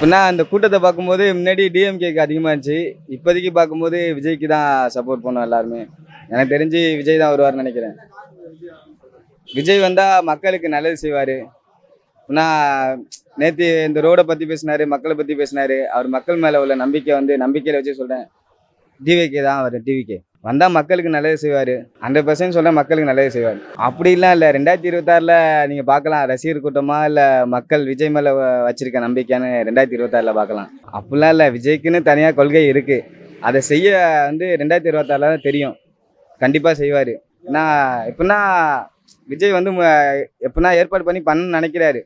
இப்போனா அந்த கூட்டத்தை பார்க்கும்போது முன்னாடி டிஎம்கேக்கு அதிகமாக இருந்துச்சு. இப்போதைக்கு பார்க்கும்போது விஜய்க்கு தான் சப்போர்ட் பண்ணோம் எல்லாருமே. எனக்கு தெரிஞ்சு விஜய் தான் வருவார்னு நினைக்கிறேன். விஜய் வந்தால் மக்களுக்கு நல்லது செய்வார். ஆனால் நேற்று இந்த ரோடை பற்றி பேசினார் மக்களை பற்றி பேசினார். அவர் மக்கள் மேலே உள்ள நம்பிக்கை வந்து நம்பிக்கையில் வச்சு சொல்கிறேன் டிவிகே தான் அவர் டிவிகே வந்தால் மக்களுக்கு நல்லது செய்வார். ஹண்ட்ரட் பர்சன்ட் சொல்ல மக்களுக்கு நல்லது செய்வார். அப்படிலாம் இல்லை. ரெண்டாயிரத்தி இருபத்தாறில் நீங்கள் பார்க்கலாம். ரசிகர் கூட்டமாக இல்லை மக்கள் விஜய் மேலே வச்சுருக்க நம்பிக்கைன்னு ரெண்டாயிரத்தி இருபத்தாறில் பார்க்கலாம். அப்படிலாம் இல்லை. விஜய்க்குன்னு தனியாக கொள்கை இருக்குது அதை செய்ய வந்து ரெண்டாயிரத்தி இருபத்தாறில் தான் தெரியும். கண்டிப்பாக செய்வார். ஏன்னா எப்படின்னா விஜய் வந்து ம- எப்படின்னா ஏற்பாடு பண்ணி பண்ணணும்னு நினைக்கிறாரு.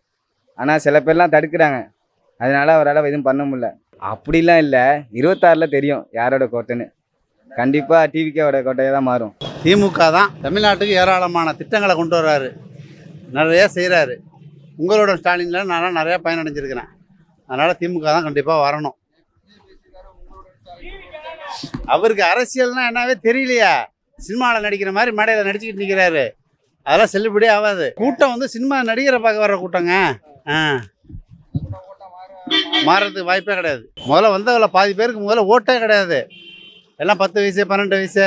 ஆனால் சில பேர்லாம் தடுக்கிறாங்க. அதனால அவரால் எதுவும் பண்ண முடியல. அப்படிலாம் இல்லை. இருபத்தாறில் தெரியும் யாரோட கோட்டைன்னு கண்டிப்பாக டிவிக்கோட கோட்டையை தான் மாறும். திமுக தான் தமிழ்நாட்டுக்கு ஏராளமான திட்டங்களை கொண்டு வர்றாரு. நிறைய செய்கிறாரு உங்களோட ஸ்டாலினில் நான் நிறையா பயனடைஞ்சிருக்கிறேன். அதனால் திமுக தான் கண்டிப்பாக வரணும். அவருக்கு அரசியல்னா என்னவே தெரியலையா. சினிமாவில் நடிக்கிற மாதிரி மேடையில் நடிச்சுக்கிட்டு நிற்கிறாரு அதெல்லாம் செல்லுபடி ஆகாது. கூட்டம் வந்து சினிமா நடிகரை பார்க்க வர்ற கூட்டங்க. ஆ. மாறுறதுக்கு வாய்ப்பே கிடையாது. முதல்ல வந்தவங்கள பாதி பேருக்கு முதல்ல ஓட்டே கிடையாது. எல்லாம் பத்து வயசு பன்னெண்டு வயசு.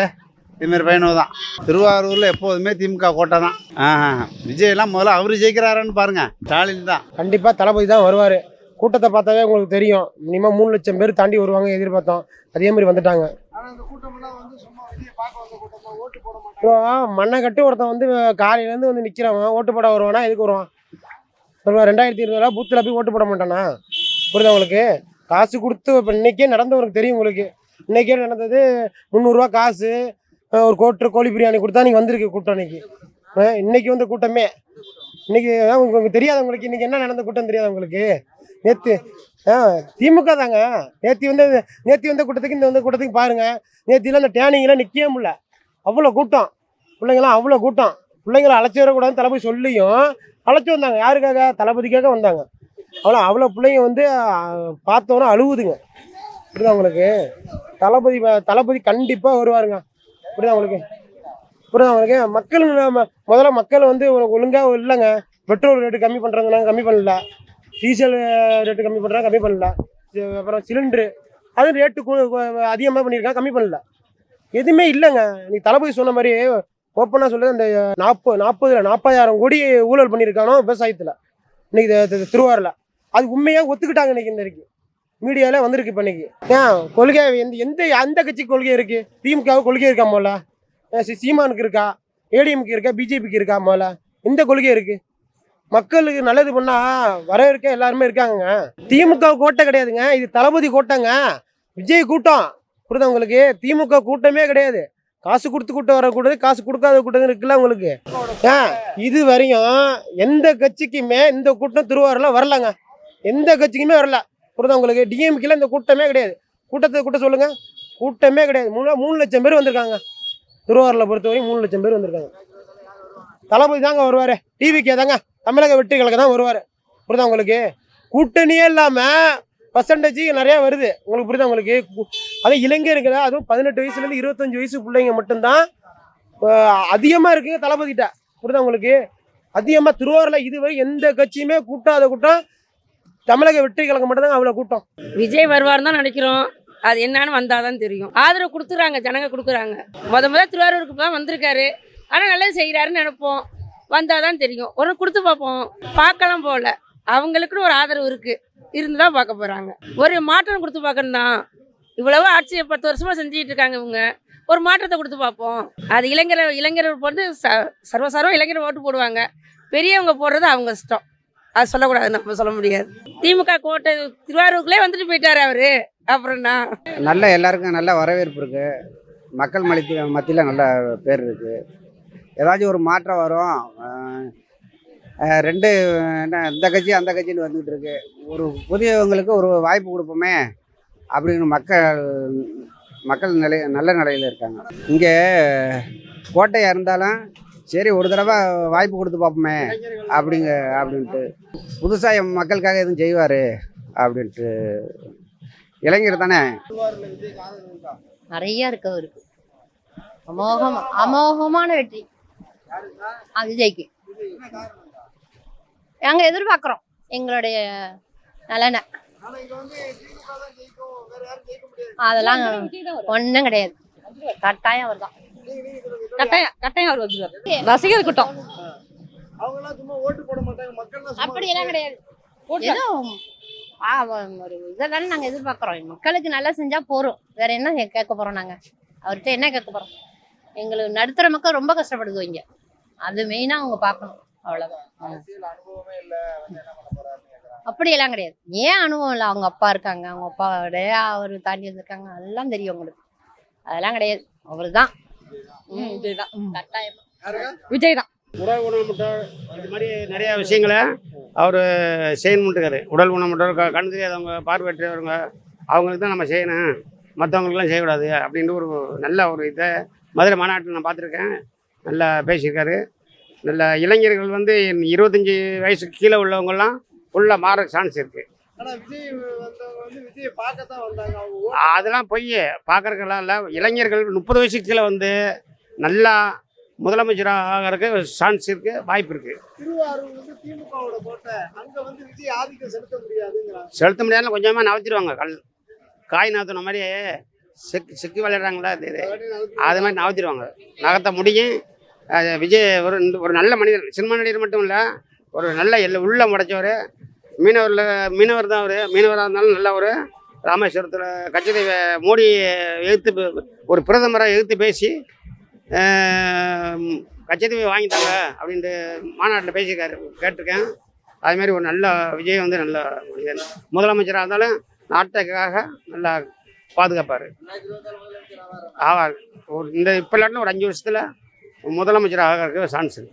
இதுமாரி பையனு தான். திருவாரூரில் எப்போதுமே திமுக கோட்டை தான். ஆஹா. விஜயெல்லாம் முதல்ல அவர் ஜெயிக்கிறாரான்னு பாருங்க. ஸ்டாலின் தான். கண்டிப்பாக தளபதி தான் வருவார். கூட்டத்தை பார்த்தாவே உங்களுக்கு தெரியும். மினிமம் மூணு லட்சம் பேர் தாண்டி வருவாங்க எதிர்பார்த்தோம். அதே மாதிரி வந்துட்டாங்க. இப்போ மண்ணை கட்டி ஒருத்தன் வந்து காலையிலேருந்து வந்து நிற்கிறவன் ஓட்டு போட வருவானா? எதுக்கு வருவான்? சொல்லுவா ரெண்டாயிரத்தி இருபதுல பூத்தில் போய் ஓட்டு போட மாட்டானா? புரியுதா உங்களுக்கு? காசு கொடுத்து இப்போ இன்னைக்கே நடந்தவங்களுக்கு தெரியும் உங்களுக்கு. இன்னைக்கே நடந்தது? முந்நூறுரூவா காசு ஒரு கோட்டு கோழி பிரியாணி கொடுத்தா நீங்கள் வந்திருக்கு கூட்டம் இன்னைக்கு. அஹ் இன்னைக்கு வந்து கூட்டமே. இன்னைக்கு உங்களுக்கு தெரியாது உங்களுக்கு இன்னைக்கு என்ன நடந்த கூட்டம் தெரியாது உங்களுக்கு நேற்று ஆ திமுக தாங்க. நேற்று வந்து நேற்று வந்த கூட்டத்துக்கு இந்த வந்த கூட்டத்துக்கு பாருங்கள் நேற்றுலாம் அந்த டேனிங்லாம் நிற்கவே முடியல. அவ்வளோ கூட்டம். பிள்ளைங்களாம் அவ்வளோ கூட்டம். பிள்ளைங்களை அழைச்சி வரக்கூடாதுன்னு தளபதி சொல்லியும் அழைச்சி வந்தாங்க. யாருக்காக? தளபதிக்காக வந்தாங்க. அவ்வளோ அவ்வளோ பிள்ளைங்க வந்து பார்த்தோன்னா பார்த்தோன்னே அழுவுதுங்க. புரியுதா உங்களுக்கு? தளபதி தளபதி கண்டிப்பாக வருவாருங்க. புரியுதா உங்களுக்கு? புரியுதா உங்களுக்கு? மக்கள் முதல்ல மக்கள் வந்து ஒழுங்காக இல்லைங்க. பெட்ரோல் ரேட்டு கம்மி பண்ணுறாங்கன்னா கம்மி பண்ணல. டீசல் ரேட்டு கம்மி பண்ணுறாங்க கம்மி பண்ணல. அப்புறம் சிலிண்ட்ரு அது ரேட்டு அதிகமாக பண்ணியிருக்காங்க கம்மி பண்ணல. எதுவுமே இல்லைங்க. நீ தளபதி சொன்ன மாதிரி ஓப்பனாக சொல்லுது அந்த நாற்பது நாற்பதுல நாற்பதாயிரம் கோடி ஊழல் பண்ணியிருக்கானோ விவசாயத்தில். இன்னைக்கு திருவாரூரில். அது உண்மையாக ஒத்துக்கிட்டாங்க இன்னைக்கு இந்த வரைக்கும். மீடியாவில் வந்திருக்கு இப்போ இன்னைக்கு. ஏன்? கொள்கை எந்த எந்த எந்த கட்சிக்கு கொள்கை இருக்குது திமுக கொள்கை இருக்கா போல சீமானுக்கு இருக்கா? ஏடிஎம்க்கு இருக்கா? பிஜேபிக்கு இருக்கா போல எந்த கொள்கை இருக்குது மக்களுக்கு நல்லது பண்ணா வரவேற்க எல்லாருமே இருக்காங்கங்க திமுக கோட்டை கிடையாதுங்க. இது தளபதி கோட்டைங்க. விஜய் கூட்டம். புரியுதா உங்களுக்கு? திமுக கூட்டமே கிடையாது. காசு கொடுத்து கூட்டம் வர காசு கொடுக்காத கூட்டம் இருக்குல்ல உங்களுக்கு? ஏன்? இது வரையும் எந்த கட்சிக்குமே இந்த கூட்டம் திருவாரூர்ல வரலங்க. எந்த கட்சிக்குமே வரல. புரியுதா உங்களுக்கு? டிஎம்கேல இந்த கூட்டமே கிடையாது. கூட்டத்தை கூட்டம் சொல்லுங்கள் கூட்டமே கிடையாது. மூணு மூணு லட்சம் பேர் வந்திருக்காங்க. திருவாரூரில் பொறுத்தவரைக்கும் மூணு லட்சம் பேர் வந்திருக்காங்க. தளபதி தாங்க வருவார். டிவிக்கே தாங்க. தமிழக வெற்றி கழக தான் வருவார். புரியுதா உங்களுக்கு? கூட்டணியே இல்லாமல் பர்சன்டேஜ் நிறையா வருது. உங்களுக்கு புரியுதா உங்களுக்கு? அதுவும் இளைஞர்கள் அதுவும் பதினெட்டு வயசுலேருந்து இருபத்தஞ்சி வயசு பிள்ளைங்க மட்டும்தான் அதிகமாக இருக்குங்க தளபதிகிட்ட புரியுதா உங்களுக்கு? அதிகமாக திருவாரூரில் இதுவரை எந்த கட்சியுமே கூட்டாத கூட்டம் தமிழக வெற்றி கழகம் மட்டும்தாங்க அவ்வளோ கூட்டம். விஜய் வருவார் தான் நினைக்கிறோம். அது என்னன்னு வந்தால் தான் தெரியும். ஆதரவு கொடுத்துறாங்க ஜனங்க கொடுக்குறாங்க. முத முத திருவாரூருக்கு தான் வந்திருக்காரு. ஆனால் நல்லது செய்கிறாருன்னு நினைப்போம். வந்தால் தான் தெரியும். ஒரு கொடுத்து பார்ப்போம். பார்க்கலாம் போகல அவங்களுக்குன்னு ஒரு ஆதரவு இருக்குது இருந்து தான் பார்க்க போகிறாங்க ஒரு மாற்றம் கொடுத்து பார்க்கணும் தான் இவ்வளவோ ஆட்சி பத்து வருஷமாக செஞ்சுட்டு இருக்காங்க இவங்க. ஒரு மாற்றத்தை கொடுத்து பார்ப்போம். அது இளைஞர் இளைஞர் வந்து ச சர்வசாரம் இளைஞர் ஓட்டு போடுவாங்க. பெரியவங்க போடுறது அவங்க இஷ்டம். அது சொல்லக்கூடாது நம்ம சொல்ல முடியாது. திமுக கோட்டை திருவாரூருக்குள்ளே வந்துட்டு போயிட்டாரு அவரு. அப்புறம்னா? நல்ல எல்லாருக்கும் நல்ல வரவேற்பு இருக்குது மக்கள் மலித்து மத்தியில் நல்ல பேர் இருக்குது ஏதாச்சும் ஒரு மாற்றம் வரும் ரெண்டு என்ன இந்த கட்சி அந்த கட்சின்னு வந்துகிட்டு இருக்கு. ஒரு புதியவங்களுக்கு ஒரு வாய்ப்பு கொடுப்போமே அப்படின்னு மக்கள் மக்கள் நிலை நல்ல நிலையில் இருக்காங்க. இங்கே கோட்டையாக இருந்தாலும் சரி ஒரு தடவை வாய்ப்பு கொடுத்து பார்ப்போமே அப்படிங்க அப்படின்ட்டு. புதுசாக என் மக்களுக்காக எதுவும் செய்வார் அப்படின்ட்டு. இளைஞர் தானே? நிறைய இருக்கு அவருக்கு. அமோகம் அமோகமான வெற்றி. விஜய்க்கு நாங்கள் எதிர்பார்க்குறோம் எங்களுடைய நலனை. அதெல்லாம் ஒன்றும் கிடையாது. கட்டாயம் அவர் தான் கட்டாயம் கட்டாயம் அவர் வந்துருவார். ரசிகர் கூட்டம். அப்படியெல்லாம் கிடையாது. ஒரு இதை தானே நாங்கள் எதிர்பார்க்குறோம். மக்களுக்கு நல்லா செஞ்சா போறோம். வேற என்ன கேட்க போறோம் நாங்க? அவர்கிட்ட என்ன கேட்க போறோம்? எங்களுக்கு நடுத்தர மக்கள் ரொம்ப கஷ்டப்படுது இங்க. அது மெயினா அவங்க பார்க்கணும். கேக்குறாங்க. அப்படியெல்லாம் கிடையாது. ஏன் அனுபவம் இல்லை? அவங்க அப்பா இருக்காங்க. அவங்க அப்பாவோடைய அவர் தாண்டி வந்திருக்காங்க. அதெல்லாம் தெரியும் உங்களுக்கு. அதெல்லாம் கிடையாது. அவர் தான் விஜய் தான். கட்டாயம். விஜய் தான் உடல் ஊனமுற்றோர் இது மாதிரி நிறைய விஷயங்களை அவர் செய்யணுன்ட்டுருக்காரு உடல் ஊனமுற்றோர் க- கண் தெரியாதவங்க பார்வையற்றவங்க அவங்களுக்கு தான் நம்ம செய்யணும். மற்றவங்களுக்குலாம் செய்யக்கூடாது அப்படின்ட்டு ஒரு நல்ல ஒரு இதை மதுரை மாநாட்டில் நான் பார்த்துருக்கேன். நல்லா பேசியிருக்காரு. நல்ல இளைஞர்கள் வந்து இருபத்தஞ்சி வயசுக்கு கீழே உள்ளவங்கெல்லாம் ஃபுல்லாக மாற சான்ஸ் இருக்குது ஆனா விஜய் வந்தவங்க வந்து விஜய் பார்க்கத்தான் வந்தாங்க. அவங்க ஓட்டு அதெல்லாம் பொய் பார்க்குறதுக்கெல்லாம் இல்லை. இளைஞர்கள் முப்பது வயசுக்கு கீழே வந்து நல்லா முதலமைச்சராக ஆகிறதுக்கு சான்ஸ் இருக்குது வாய்ப்பு இருக்குது திருவாரூர் வந்து திமுகவோட கோட்டை அங்க வந்து விஜய் ஆதிக்கம் செலுத்த முடியாதுங்கிறாங்க. செலுத்த கொஞ்சமாக நகர்த்திடுவாங்க கல் காய் நகர்த்தின மாதிரி சிக்கு சிக்கி விளையாடுறாங்களா அது இது. அது மாதிரி நகர்த்திடுவாங்க நகர்த்த முடியும் விஜய் ஒரு ஒரு நல்ல மனிதர் சினிமா நடிகர் மட்டும் இல்லை ஒரு நல்ல எல்ல உள்ள முடைச்சவர் மீனவரில் மீனவர் தான் அவர். மீனவராக இருந்தாலும் நல்ல ஒரு ராமேஸ்வரத்தில் கட்சிதேவ மோடி எதிர்த்து ஒரு பிரதமரை எதிர்த்து பேசி கட்சிதேவி வாங்கிட்டாங்க அப்படின்ட்டு மாநாட்டில் பேசியிருக்காரு கேட்டிருக்கேன். அதுமாரி ஒரு நல்ல விஜய் வந்து நல்ல மனிதன் முதலமைச்சராக இருந்தாலும் நாட்டுக்காக நல்லா பாதுகாப்பார். ஆவார். ஒரு இந்த இப்போ இல்லாட்டினா ஒரு அஞ்சு வருஷத்தில் முதலமைச்சர் ஆகிறதுக்கு சான்ஸ் இருக்குது